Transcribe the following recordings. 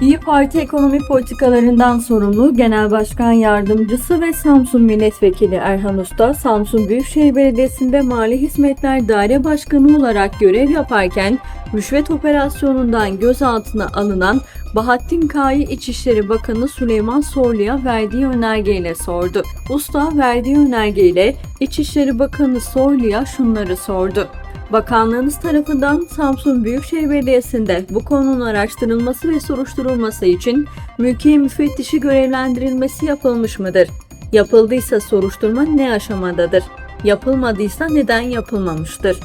İyi Parti ekonomi politikalarından sorumlu Genel Başkan Yardımcısı ve Samsun Milletvekili Erhan Usta, Samsun Büyükşehir Belediyesi'nde Mali Hizmetler Daire Başkanı olarak görev yaparken rüşvet operasyonundan gözaltına alınan Bahattin K'yı İçişleri Bakanı Süleyman Soylu'ya verdiği önergeyle sordu. Usta verdiği önergeyle İçişleri Bakanı Soylu'ya şunları sordu. Bakanlığınız tarafından Samsun Büyükşehir Belediyesi'nde bu konunun araştırılması ve soruşturulması için mülkiye müfettişi görevlendirilmesi yapılmış mıdır? Yapıldıysa soruşturma ne aşamadadır? Yapılmadıysa neden yapılmamıştır?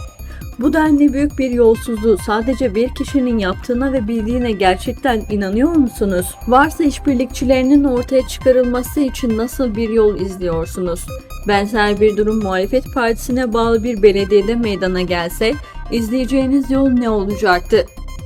Bu denli büyük bir yolsuzluğu sadece bir kişinin yaptığına ve bildiğine gerçekten inanıyor musunuz? Varsa işbirlikçilerinin ortaya çıkarılması için nasıl bir yol izliyorsunuz? Benzer bir durum muhalefet partisine bağlı bir belediyede meydana gelse izleyeceğiniz yol ne olacaktı?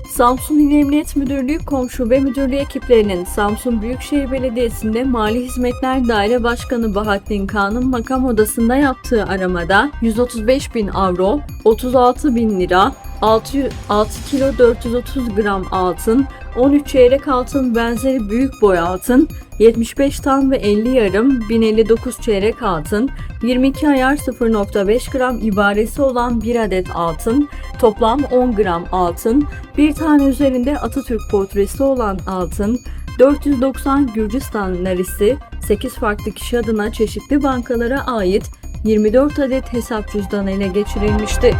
Samsun İl Emniyet Müdürlüğü Komşube Müdürlüğü ekiplerinin Samsun Büyükşehir Belediyesi'nde Mali Hizmetler Daire Başkanı Bahattin Kağan'ın makam odasında yaptığı aramada 135 bin avro, 36 bin lira, 6, 6 kilo 430 gram altın, 13 çeyrek altın benzeri büyük boy altın, 75 tam ve 50 yarım, 1059 çeyrek altın, 22 ayar 0.5 gram ibaresi olan bir adet altın, toplam 10 gram altın, bir tane üzerinde Atatürk portresi olan altın, 490 Gürcistan narisi, 8 farklı kişi adına çeşitli bankalara ait 24 adet hesap cüzdanı ele geçirilmişti.